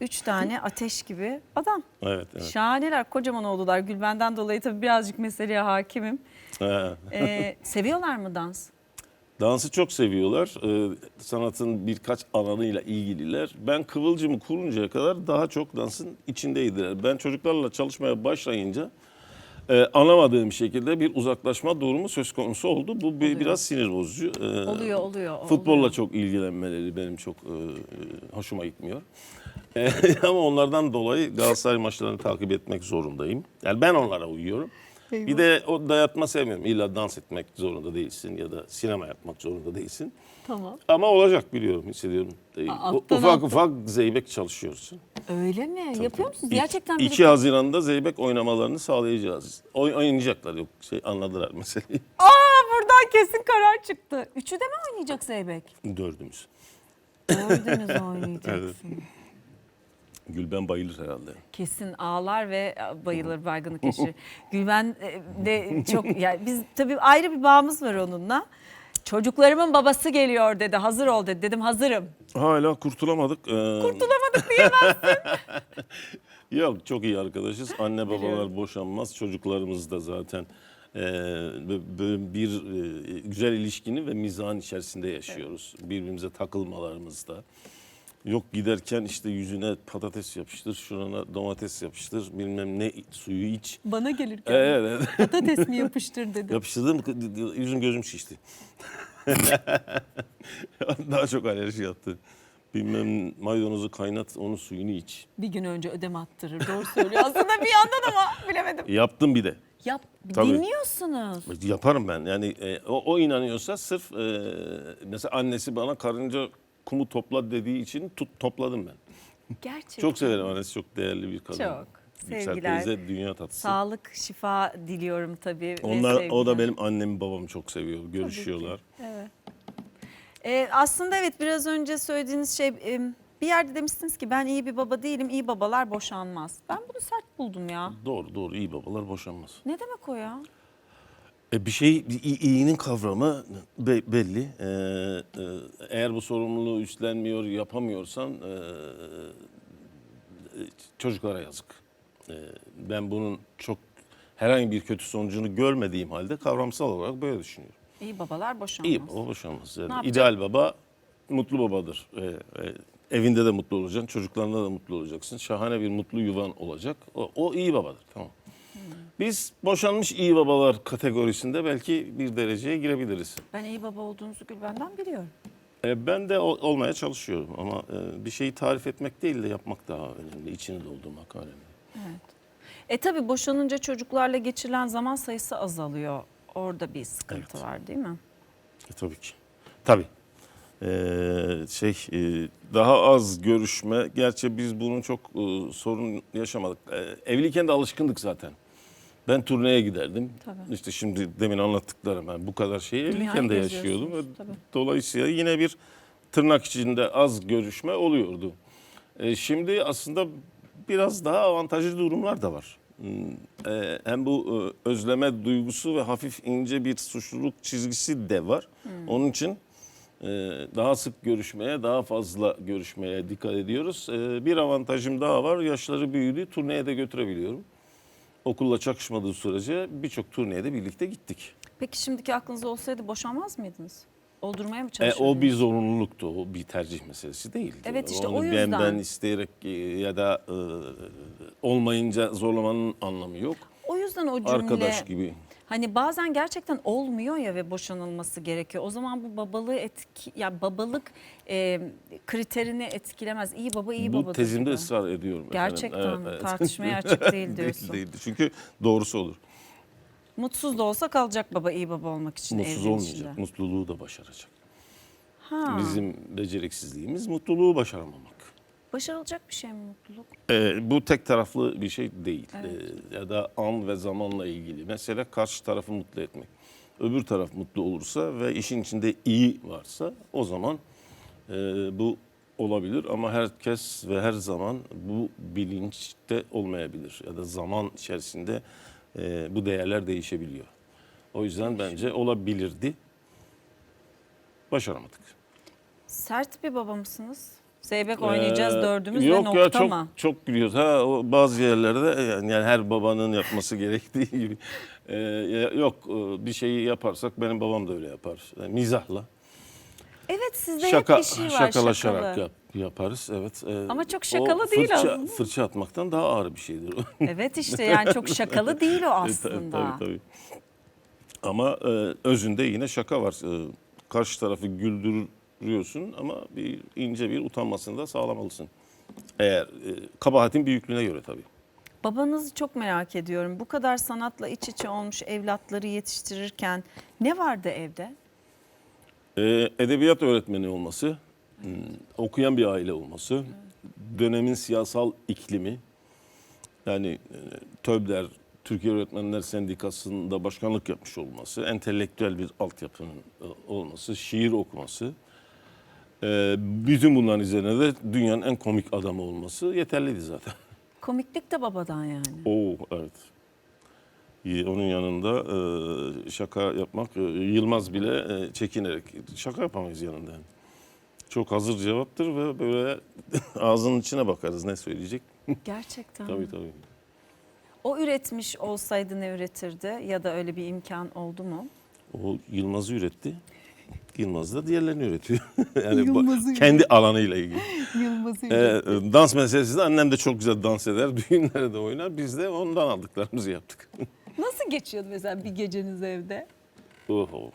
Üç tane ateş gibi adam. Evet, evet. Şahaneler, kocaman oldular. Gülben'den dolayı tabii birazcık meseleye hakimim. Ha. Ee, seviyorlar mı dans? Dansı çok seviyorlar. Ee, sanatın birkaç alanıyla ilgililer. Ben Kıvılcım'ı kuruncaya kadar daha çok dansın içindeydiler. Ben çocuklarla çalışmaya başlayınca e, anlamadığım şekilde bir uzaklaşma durumu söz konusu oldu. Bu bir, biraz sinir bozucu. Ee, Oluyor, oluyor. Futbolla oluyor. çok ilgilenmeleri benim çok e, e, hoşuma gitmiyor. E, ama onlardan dolayı Galatasaray maçlarını takip etmek zorundayım. Yani ben onlara uyuyorum. Bir de o dayatma sevmiyorum. İlla dans etmek zorunda değilsin ya da sinema yapmak zorunda değilsin. Tamam. Ama olacak biliyorum, hissediyorum. E, alttan ufak alttan. ufak zeybek çalışıyoruz. Öyle mi? Yapıyor musunuz? Gerçekten 2 Haziran'da zeybek oynamalarını sağlayacağız. Oy, oynayacaklar yok şey anladılar meseleyi. Aa buradan kesin karar çıktı. Üçü de mi oynayacak Zeybek? Dördümüz. Dördünüz oynayacaksın. Gülben bayılır herhalde. Kesin ağlar ve bayılır baygınlık geçirir. Gülben e, de çok yani biz tabii ayrı bir bağımız var onunla. Çocuklarımın babası geliyor dedi. Hazır ol dedi. Dedim hazırım. Hala kurtulamadık. Ee, Kurtulamadık diyemezsin. Yok çok iyi arkadaşız. Anne babalar boşanmaz. Çocuklarımız da zaten e, bir e, güzel ilişkinin ve mizahın içerisinde yaşıyoruz. Birbirimize takılmalarımızda. Yok giderken işte yüzüne patates yapıştır, şurana domates yapıştır, bilmem ne suyu iç. Bana gelirken Evet, patates mi yapıştır dedi. Yapıştırdım, yüzüm gözüm şişti. Daha çok alerji yaptı. Bilmem maydanozu kaynat, onun suyunu iç. Bir gün önce ödem attırır. Doğru söylüyor. Aslında bir yandan ama bilemedim. Yaptım bir de. Yap, Tabii. dinliyorsunuz. Yaparım ben. Yani e, o, o inanıyorsa sırf e, mesela annesi bana karınca kumu topla dediği için tut, topladım ben. Gerçekten. Çok severim annesi çok değerli bir kadın. Çok. Yüksel Sevgiler. teyze dünya tatlısı. Sağlık, şifa diliyorum tabii. ve Onlar, o da benim annemi babamı çok seviyor. Görüşüyorlar. Evet. Ee, aslında evet biraz önce söylediğiniz şey e, bir yerde demiştiniz ki ben iyi bir baba değilim, iyi babalar boşanmaz. Ben bunu sert buldum ya. Doğru doğru iyi babalar boşanmaz. Ne demek o ya? E, bir şey iyinin kavramı be- belli. E, e, eğer bu sorumluluğu üstlenmiyor, yapamıyorsan e, çocuklara yazık. E, ben bunun çok herhangi bir kötü sonucunu görmediğim halde kavramsal olarak böyle düşünüyorum. İyi babalar boşanmaz. İyi baba boşanmaz. Yani Ne yapacak? baba mutlu babadır. E, e, evinde de mutlu olacaksın, çocuklarında da mutlu olacaksın. Şahane bir mutlu yuvan olacak. O, o iyi babadır. Tamam. Biz boşanmış iyi babalar kategorisinde belki bir dereceye girebiliriz. Ben iyi baba olduğunuzu Gülben'den biliyorum. E, ben de ol- olmaya çalışıyorum ama e, bir şeyi tarif etmek değil de yapmak daha önemli. İçini doldurmak önemli. Evet. E tabii boşanınca çocuklarla geçirilen zaman sayısı azalıyor. Orada bir sıkıntı var değil mi? E, tabii ki. Tabii. Ee, şey e, daha az görüşme. Gerçi biz bunun çok e, sorun yaşamadık. E, evliyken de alışkındık zaten. Ben turneye giderdim. Tabii. İşte şimdi demin anlattıklarım ben bu kadar şeyi evliyken de yaşıyordum. Tabii. dolayısıyla yine bir tırnak içinde az görüşme oluyordu. E, şimdi aslında biraz daha avantajlı durumlar da var. Hmm, e, hem bu e, özleme duygusu ve hafif ince bir suçluluk çizgisi de var. Onun için e, daha sık görüşmeye, daha fazla görüşmeye dikkat ediyoruz. E, bir avantajım daha var. Yaşları büyüdü. Turneye de götürebiliyorum. Okulla çakışmadığı sürece birçok turneye de birlikte gittik. Peki şimdiki aklınızda olsaydı boşanmaz mıydınız? Oldurmaya mı E, o bir zorunluluktu. O bir tercih meselesi değildi. Evet, işte o ben, yüzden. ben isteyerek e, ya da e, olmayınca zorlamanın anlamı yok. O yüzden o cümle Arkadaş gibi. Hani bazen gerçekten olmuyor ya ve boşanılması gerekiyor. O zaman bu babalığı etki ya babalık e, kriterini etkilemez. İyi baba iyi Bu babadır. tezimde gibi. ısrar ediyorum. efendim. Gerçekten tartışmaya açık değil diyorsun. değildi. Çünkü doğrusu olur. Mutsuz da olsa kalacak baba iyi baba olmak için Mutsuz olmayacak. içinde. Mutluluğu da başaracak. Ha. Bizim beceriksizliğimiz mutluluğu başaramamak. Başarılacak bir şey mi mutluluk? Ee, bu tek taraflı bir şey değil. Evet. Ee, ya da an ve zamanla ilgili. Mesela karşı tarafı mutlu etmek. Öbür taraf mutlu olursa ve işin içinde iyi varsa o zaman e, bu olabilir. Ama herkes ve her zaman bu bilinçte olmayabilir. Ya da zaman içerisinde e, bu değerler değişebiliyor. O yüzden bence olabilirdi. Başaramadık. Sert bir baba mısınız? Zeybek oynayacağız Ee, dördümüz Yok ve nokta ya çok, mı? çok gülüyoruz. Ha, o bazı yerlerde yani, yani her babanın yapması gerektiği gibi. Ee, yok e, bir şeyi yaparsak benim babam da öyle yapar. Yani mizahla. Evet sizde Şaka, hep bir şey var şakalaşarak şakalı. yap- yaparız. Evet. Ee, Ama çok şakalı değil fırça, aslında. Fırça atmaktan daha ağır bir şeydir. Evet işte yani çok şakalı değil o E, tabii, aslında. tabii, tabii. Ama e, özünde yine şaka var. E, karşı tarafı güldürüyorsun ama bir ince bir utanmasını da sağlamalısın. Eğer e, kabahatin büyüklüğüne göre tabii. Babanızı çok merak ediyorum. Bu kadar sanatla iç içe olmuş evlatları yetiştirirken ne vardı evde? E, edebiyat öğretmeni olması, hmm, okuyan bir aile olması, dönemin siyasal iklimi, yani e, TÖBDER, Türkiye Öğretmenler Sendikası'nda başkanlık yapmış olması, entelektüel bir altyapının e, olması, şiir okuması, e, bütün bunların üzerine de dünyanın en komik adamı olması yeterliydi zaten. Komiklik de babadan yani. Oo evet. İyi, Onun yanında e, şaka yapmak, e, Yılmaz bile e, çekinerek şaka yapamayız yanında. Çok hazır cevaptır ve böyle ağzının içine bakarız ne söyleyecek. Gerçekten. Tabii tabii. O üretmiş olsaydı ne üretirdi ya da öyle bir imkan oldu mu? O Yılmaz'ı üretti. Yılmaz da diğerlerini üretiyor. yani Yılmaz'ı kendi alanıyla ilgili. Yılmaz'ı Ee, dans meselesi de annem de çok güzel dans eder. Düğünlerde oynar. Biz de ondan aldıklarımızı yaptık. Nasıl geçiyordu mesela bir geceniz evde? Oho.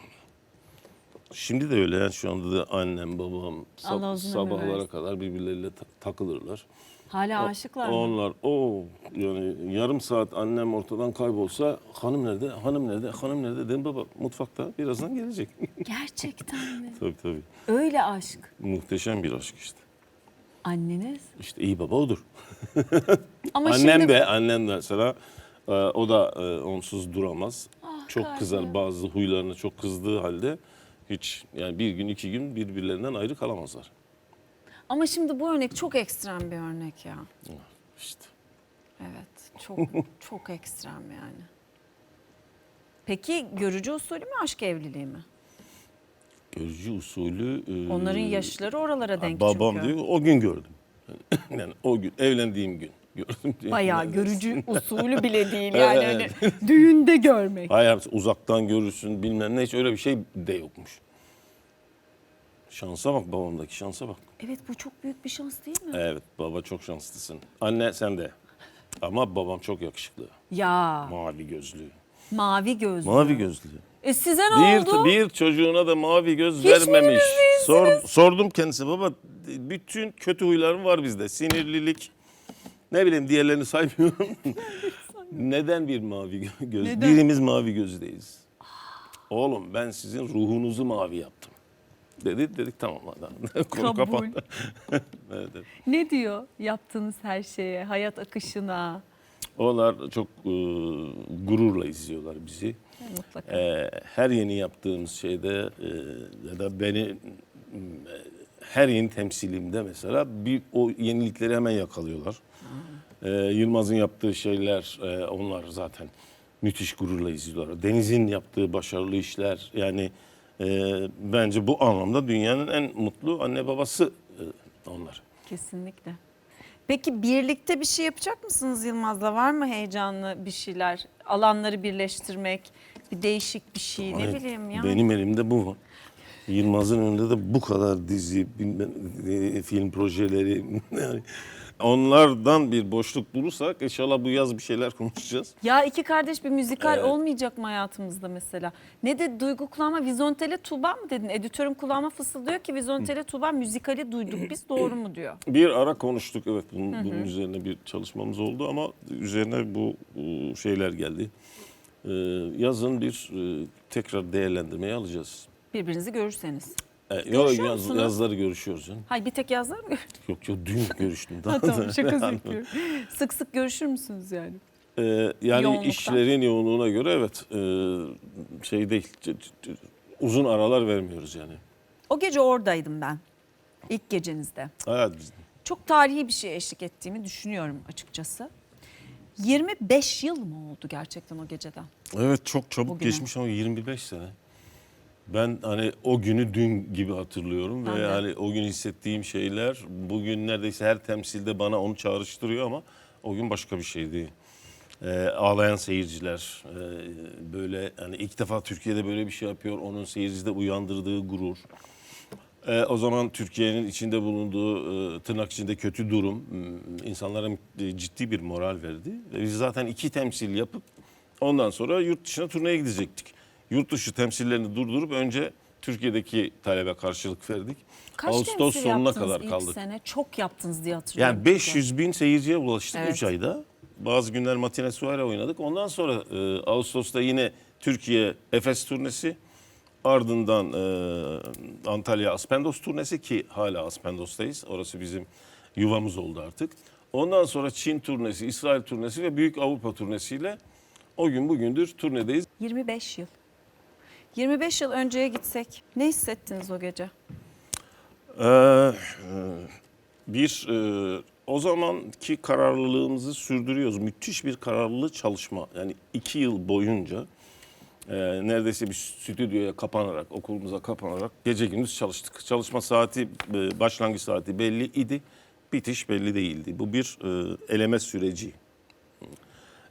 Şimdi de öyle yani şu anda da annem babam sab- Allah uzun ömür sabahlara versin. kadar birbirleriyle ta- takılırlar. Hala aşıklar mı? Onlar o yani yarım saat annem ortadan kaybolsa hanım nerede hanım nerede hanım nerede dedim baba mutfakta birazdan gelecek. Gerçekten mi? tabii tabii Öyle aşk. muhteşem bir aşk işte. Anneniz? İşte iyi baba odur. Ama annem şimdi de annem de mesela e, o da e, onsuz duramaz. Ah, çok kızar bazı huylarına çok kızdığı halde hiç yani bir gün iki gün birbirlerinden ayrı kalamazlar. ama şimdi bu örnek çok ekstrem bir örnek ya. İşte. Evet. Çok çok ekstrem yani. Peki görücü usulü mü aşk evliliği mi? Görücü usulü. e, Onların yaşları oralara denk Babam çünkü. diyor o gün gördüm. Yani o gün evlendiğim gün. Bayağı görücü usulü bile değil yani Evet. hani düğünde görmek. Hayır uzaktan görürsün bilmem ne hiç öyle bir şey de yokmuş. Şansa bak babamdaki şansa bak. Evet bu çok büyük bir şans değil mi? Evet baba çok şanslısın. Anne sen de. Ama babam çok yakışıklı. Ya Mavi gözlü. mavi gözlü. Mavi gözlü. E size ne oldu? Bir, bir çocuğuna da mavi göz Hiçbiriniz vermemiş. Sor, sordum kendisi baba bütün kötü huylarım var bizde. Sinirlilik. Ne bileyim diğerlerini saymıyorum. Neden bir mavi gö- göz? Neden? Birimiz mavi gözdeyiz. Oğlum ben sizin ruhunuzu mavi yaptım. Dedi dedik tamam. Konu Kabul. kapandı. evet, evet. Ne diyor yaptığınız her şeye, hayat akışına? Onlar çok e, gururla izliyorlar bizi. Mutlaka. Ee, her yeni yaptığımız şeyde e, ya da beni e, her yeni temsilimde mesela bir o yenilikleri hemen yakalıyorlar. Ee, Yılmaz'ın yaptığı şeyler e, onlar zaten müthiş gururla izliyorlar. Deniz'in yaptığı başarılı işler yani e, bence bu anlamda dünyanın en mutlu anne babası e, onlar. Kesinlikle. Peki birlikte bir şey yapacak mısınız Yılmaz'la? Var mı heyecanlı bir şeyler? Alanları birleştirmek, bir değişik bir şey ne Hayır, bileyim ya. Benim elimde bu var. Yılmaz'ın önünde de bu kadar dizi, bilmem, e, film projeleri. Yani onlardan bir boşluk bulursak inşallah bu yaz bir şeyler konuşacağız. Ya iki kardeş bir müzikal Evet. olmayacak mı hayatımızda mesela? Ne de Duygu kulağıma Vizontele Tuğba mı dedin? Editörüm kulağıma fısıldıyor ki Vizontele Tuğba müzikali duyduk biz doğru mu diyor. Bir ara konuştuk evet bunun, bunun üzerine bir çalışmamız oldu ama üzerine bu e, şeyler geldi. Ee, yazın bir e, tekrar değerlendirmeye alacağız. Birbirinizi görürseniz. Ee, yok Görüşüyor yaz, musunuz? yazları görüşüyoruz canım. Hayır bir tek yazlar mı? Yok yok dün görüştüm. Ha, tamam şaka yapıyorum. Sık sık görüşür müsünüz yani? Ee, yani Yoğunluktan. işlerin yoğunluğuna göre evet e, şey değil c- c- uzun aralar vermiyoruz yani. O gece oradaydım ben. İlk gecenizde. Evet biz- Çok tarihi bir şey eşlik ettiğimi düşünüyorum açıkçası. 25 yıl mı oldu gerçekten o geceden? evet çok çabuk Bugüne. geçmiş ama 25 sene. Ben hani o günü dün gibi hatırlıyorum ve de. hani o gün hissettiğim şeyler bugün neredeyse her temsilde bana onu çağrıştırıyor ama o gün başka bir şeydi. Ee, ağlayan seyirciler, e, böyle hani ilk defa Türkiye'de böyle bir şey yapıyor, onun seyircide uyandırdığı gurur. Ee, o zaman Türkiye'nin içinde bulunduğu e, tırnak içinde kötü durum m, insanlara e, ciddi bir moral verdi. Ve biz zaten iki temsil yapıp ondan sonra yurt dışına turneye gidecektik. Yurt dışı temsillerini durdurup önce Türkiye'deki talebe karşılık verdik. Kaç Ağustos temsil sonuna yaptınız kadar ilk kaldık. sene? Çok yaptınız diye hatırlıyorum. Yani 500 bin seyirciye ulaştık Evet. 3 ayda. Bazı günler Matine Suare oynadık. Ondan sonra e, Ağustos'ta yine Türkiye Efes turnesi. Ardından e, Antalya Aspendos turnesi ki hala Aspendos'tayız. Orası bizim yuvamız oldu artık. Ondan sonra Çin turnesi, İsrail turnesi ve Büyük Avrupa turnesiyle o gün bugündür turnedeyiz. 25 yıl. 25 yıl önceye gitsek ne hissettiniz o gece? Ee, e, bir e, o zamanki kararlılığımızı sürdürüyoruz. Müthiş bir kararlı çalışma. Yani iki yıl boyunca e, neredeyse bir stüdyoya kapanarak, okulumuza kapanarak gece gündüz çalıştık. Çalışma saati, e, başlangıç saati belli idi. Bitiş belli değildi. Bu bir e, eleme süreci.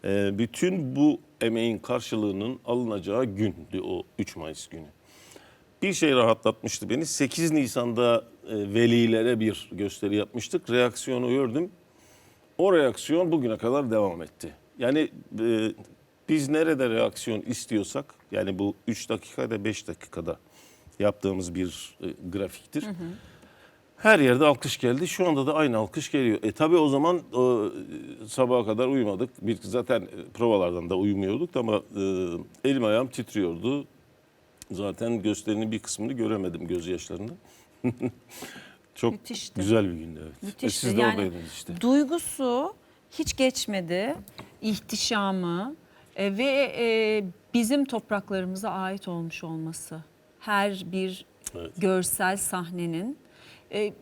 E, bütün bu emeğin karşılığının alınacağı gündü o 3 Mayıs günü. Bir şey rahatlatmıştı beni. 8 Nisan'da e, velilere bir gösteri yapmıştık. Reaksiyonu gördüm. O reaksiyon bugüne kadar devam etti. Yani e, biz nerede reaksiyon istiyorsak yani bu 3 dakikada 5 dakikada yaptığımız bir e, grafiktir. Her yerde alkış geldi. Şu anda da aynı alkış geliyor. E tabi o zaman e, sabaha kadar uyumadık. Bir zaten e, provalardan da uyumuyorduk ama e, elim ayağım titriyordu. Zaten gösterinin bir kısmını göremedim gözyaşlarını. Çok Müthişti. güzel bir gündü evet. E, Müthişti. siz de Yani oradaydınız işte. Duygusu hiç geçmedi. İhtişamı e, ve e, bizim topraklarımıza ait olmuş olması. Her bir Evet. görsel sahnenin e,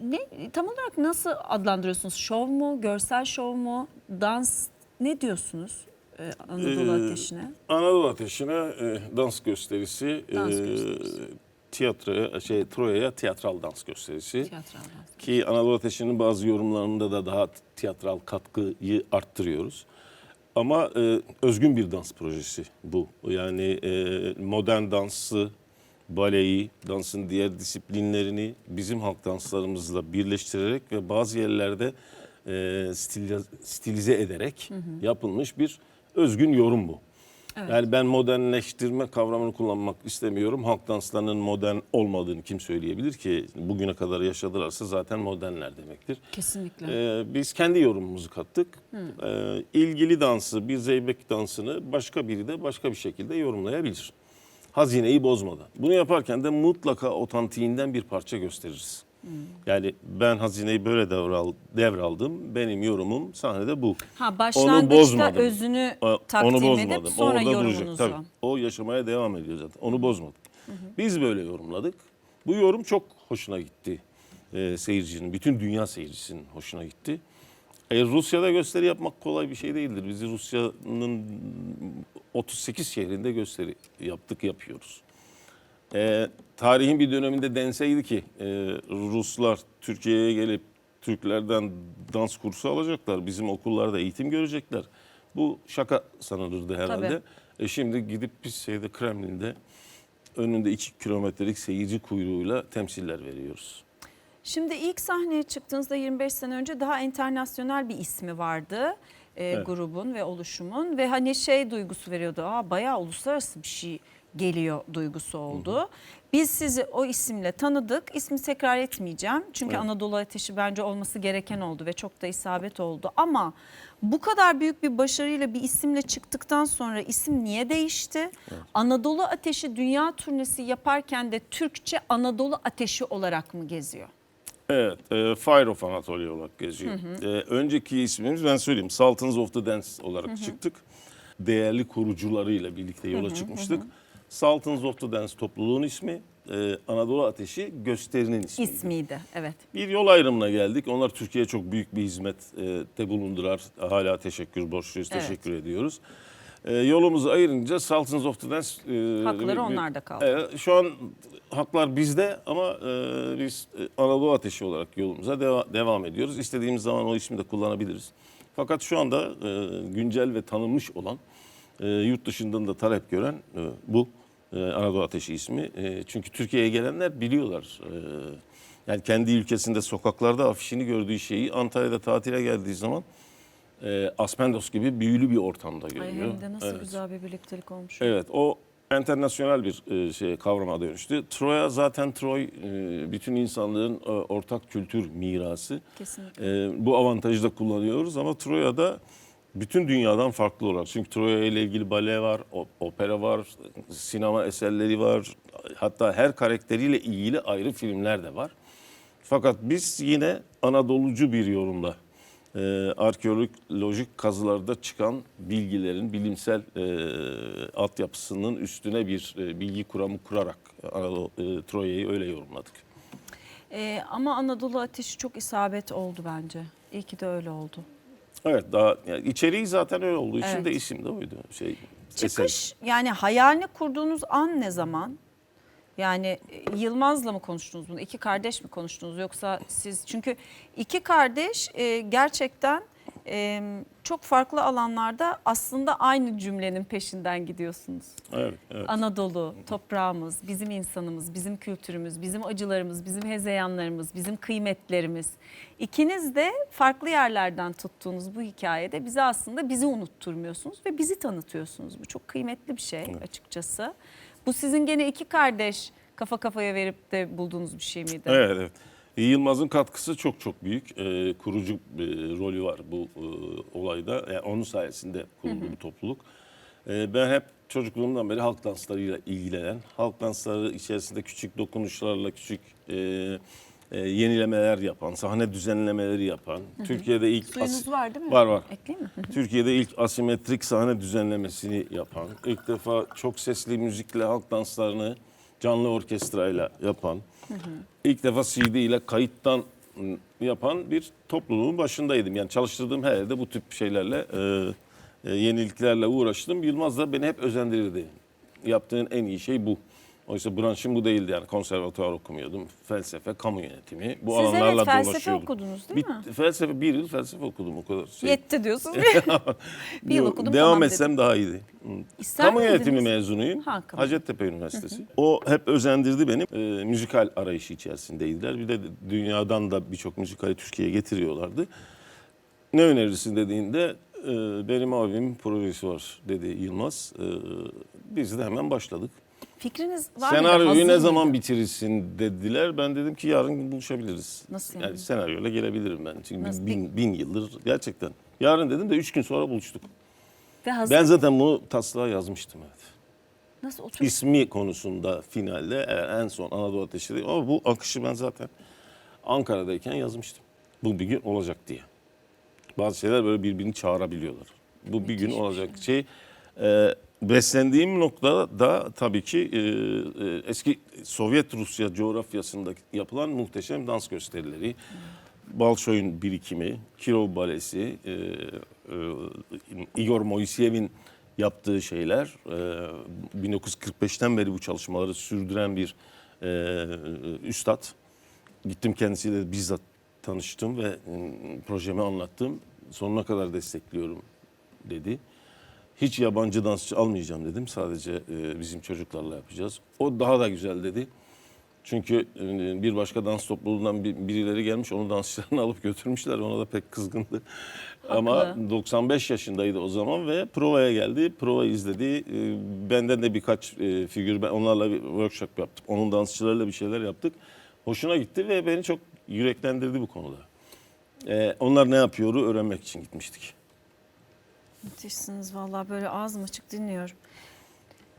ne tam olarak nasıl adlandırıyorsunuz? Şov mu, görsel şov mu, dans ne diyorsunuz e, Anadolu Ee, Ateşi'ne? Anadolu Ateşi'ne e, dans gösterisi, Dans e, gösterisi. tiyatroya, şey Troya'ya tiyatral dans gösterisi. Tiyatral dans. Ki Anadolu Ateşi'nin bazı yorumlarında da daha tiyatral katkıyı arttırıyoruz. Ama e, özgün bir dans projesi bu. Yani e, modern dansı, baleyi, dansın diğer disiplinlerini bizim halk danslarımızla birleştirerek ve bazı yerlerde e, stili- stilize ederek yapılmış bir özgün yorum bu. Evet. Yani ben modernleştirme kavramını kullanmak istemiyorum. Halk danslarının modern olmadığını kim söyleyebilir ki? Bugüne kadar yaşadılarsa zaten modernler demektir. Kesinlikle. Ee, biz kendi yorumumuzu kattık. Ee, ilgili dansı, bir zeybek dansını başka biri de başka bir şekilde yorumlayabilir. Hazineyi bozmadan. Bunu yaparken de mutlaka otantiğinden bir parça gösteririz. Yani ben hazineyi böyle devral, devraldım. Benim yorumum sahnede bu. ha Onu başlangıçta bozmadım. özünü takdim onu edip bozmadım. sonra Orada duracak. yorumunuzu. Tabii. O yaşamaya devam ediyor zaten. Onu bozmadık. Biz böyle yorumladık. Bu yorum çok hoşuna gitti. Ee, seyircinin, bütün dünya seyircisinin hoşuna gitti. E, Rusya'da gösteri yapmak kolay bir şey değildir. Biz Rusya'nın 38 şehrinde gösteri yaptık, yapıyoruz. E, tarihin bir döneminde denseydi ki e, Ruslar Türkiye'ye gelip Türklerden dans kursu alacaklar. Bizim okullarda eğitim görecekler. Bu şaka sanılırdı herhalde. Tabii. E şimdi gidip biz şeyde Kremlin'de önünde 2 kilometrelik seyirci kuyruğuyla temsiller veriyoruz. Şimdi ilk sahneye çıktığınızda 25 sene önce daha internasyonel bir ismi vardı. E, Evet. grubun ve oluşumun ve hani şey duygusu veriyordu. Aa bayağı uluslararası bir şey geliyor duygusu oldu. Biz sizi o isimle tanıdık. İsmi tekrar etmeyeceğim. Çünkü Evet. Anadolu Ateşi bence olması gereken oldu ve çok da isabet oldu. Ama bu kadar büyük bir başarıyla bir isimle çıktıktan sonra isim niye değişti? Anadolu Ateşi dünya turnesi yaparken de Türkçe Anadolu Ateşi olarak mı geziyor? Evet, e, Fire of Anatolia olarak geziyor. E, önceki ismimiz ben söyleyeyim, Sultans of the Dance olarak çıktık. Değerli kurucularıyla birlikte yola çıkmıştık. Sultans of the Dance topluluğun ismi, e, Anadolu Ateşi gösterinin ismi. İsmiydi evet. Bir yol ayrımına geldik. Onlar Türkiye'ye çok büyük bir hizmet e, de bulundular. Hala teşekkür borçluyuz, Evet. teşekkür ediyoruz. E, yolumuzu ayırınca Sultans of the Dance... e, Hakları bir- onlarda kaldı. e, şu an haklar bizde ama e, biz e, Anadolu Ateşi olarak yolumuza deva- devam ediyoruz. İstediğimiz zaman o ismi de kullanabiliriz. Fakat şu anda e, güncel ve tanınmış olan, e, yurt dışından da talep gören e, bu e, Anadolu Ateşi ismi. E, çünkü Türkiye'ye gelenler biliyorlar. E, yani kendi ülkesinde sokaklarda afişini gördüğü şeyi Antalya'da tatile geldiği zaman e, Aspendos gibi büyülü bir ortamda görüyor. Ay hem de nasıl Evet. güzel bir birliktelik olmuş. Evet o internasyonel bir e, şey kavrama dönüştü. Troya zaten Troy e, bütün insanlığın e, ortak kültür mirası. Kesinlikle. E, bu avantajı da kullanıyoruz ama Troya'da bütün dünyadan farklı olarak. Çünkü Troya ile ilgili bale var, opera var, sinema eserleri var. Hatta her karakteriyle ilgili ayrı filmler de var. Fakat biz yine Anadolucu bir yorumla e, arkeolojik kazılarda çıkan bilgilerin bilimsel e, altyapısının üstüne bir e, bilgi kuramı kurarak Anadolu, e, Troya'yı öyle yorumladık. Ee, ama Anadolu Ateşi çok isabet oldu bence. İyi ki de öyle oldu. Evet daha yani içeriği zaten öyle olduğu için Evet. de isim de oydu. Şey, eser. Çıkış yani hayalini kurduğunuz an ne zaman? Yani e, Yılmaz'la mı konuştunuz bunu? İki kardeş mi konuştunuz yoksa siz? Çünkü iki kardeş e, gerçekten e, çok farklı alanlarda aslında aynı cümlenin peşinden gidiyorsunuz. Evet, evet. Anadolu, toprağımız, bizim insanımız, bizim kültürümüz, bizim acılarımız, bizim hezeyanlarımız, bizim kıymetlerimiz. İkiniz de farklı yerlerden tuttuğunuz bu hikayede bize aslında bizi unutturmuyorsunuz ve bizi tanıtıyorsunuz. Bu çok kıymetli bir şey açıkçası. Bu sizin gene iki kardeş kafa kafaya verip de bulduğunuz bir şey miydi? Evet, evet. Yılmaz'ın katkısı çok çok büyük. Ee, kurucu e, rolü var bu e, olayda. Yani onun sayesinde kuruldu bu topluluk. Ee, ben hep çocukluğumdan beri halk danslarıyla ilgilenen, halk dansları içerisinde küçük dokunuşlarla küçük e, e, yenilemeler yapan, sahne düzenlemeleri yapan, Türkiye'de ilk Suyunuz var değil mi? Var var. Ekleyeyim mi? Türkiye'de ilk asimetrik sahne düzenlemesini yapan, ilk defa çok sesli müzikle halk danslarını canlı orkestrayla yapan, ilk defa CD ile kayıttan yapan bir topluluğun başındaydım. Yani çalıştırdığım her yerde bu tip şeylerle, e, e, yeniliklerle uğraştım. Yılmaz da beni hep özendirirdi. Yaptığın en iyi şey bu. Oysa branşım bu değildi yani konservatuvar okumuyordum. Felsefe, kamu yönetimi bu Siz alanlarla evet felsefe dolaşıyordum. okudunuz değil mi? Bir- felsefe bir yıl felsefe okudum o kadar. Şey. Yetti diyorsunuz. bir yıl okudum Devam tamam etsem dedim. daha iyiydi. İster Kamu miydiniz? yönetimi mezunuyum. Ha, kamu. Hacettepe Üniversitesi. O hep özendirdi beni. Ee, müzikal arayışı içerisindeydiler. Bir de dünyadan da birçok müzikali Türkiye'ye getiriyorlardı. Ne önerirsin dediğinde e, benim abimin projesi var dedi Yılmaz. E, biz de hemen başladık. Fikriniz var? Senaryoyu ne zaman bitirirsin dediler. Ben dedim ki yarın buluşabiliriz. Nasıl yani? Yani senaryoyla gelebilirim ben. Çünkü Nasıl? bin, bin yıldır gerçekten. Yarın dedim de üç gün sonra buluştuk. Ve hazır. Ben zaten bunu taslağa yazmıştım evet. Nasıl oturup İsmi konusunda finalde en son Anadolu Ateşi değil. Ama bu akışı ben zaten Ankara'dayken yazmıştım. Bu bir gün olacak diye. Bazı şeyler böyle birbirini çağırabiliyorlar. Bu bir gün olacak şey. E, beslendiğim nokta da tabii ki e, e, eski Sovyet Rusya coğrafyasında yapılan muhteşem dans gösterileri. Balşoy'un birikimi, Kirov Balesi, e, e, Igor Moiseyev'in yaptığı şeyler, e, 1945'ten beri bu çalışmaları sürdüren bir e, üstad. Gittim kendisiyle bizzat tanıştım ve e, projemi anlattım. Sonuna kadar destekliyorum dedi. Hiç yabancı dansçı almayacağım dedim. Sadece e, bizim çocuklarla yapacağız. O daha da güzel dedi. Çünkü e, bir başka dans topluluğundan bir- birileri gelmiş onu dansçılarını alıp götürmüşler. Ona da pek kızgındı. Ama 95 yaşındaydı o zaman ve provaya geldi. Prova izledi. E, Benden de birkaç e, figür ben onlarla bir workshop yaptık. Onun dansçılarıyla bir şeyler yaptık. Hoşuna gitti ve beni çok yüreklendirdi bu konuda. E, Onlar ne yapıyoru öğrenmek için gitmiştik. Müthişsiniz vallahi böyle ağzım açık dinliyorum.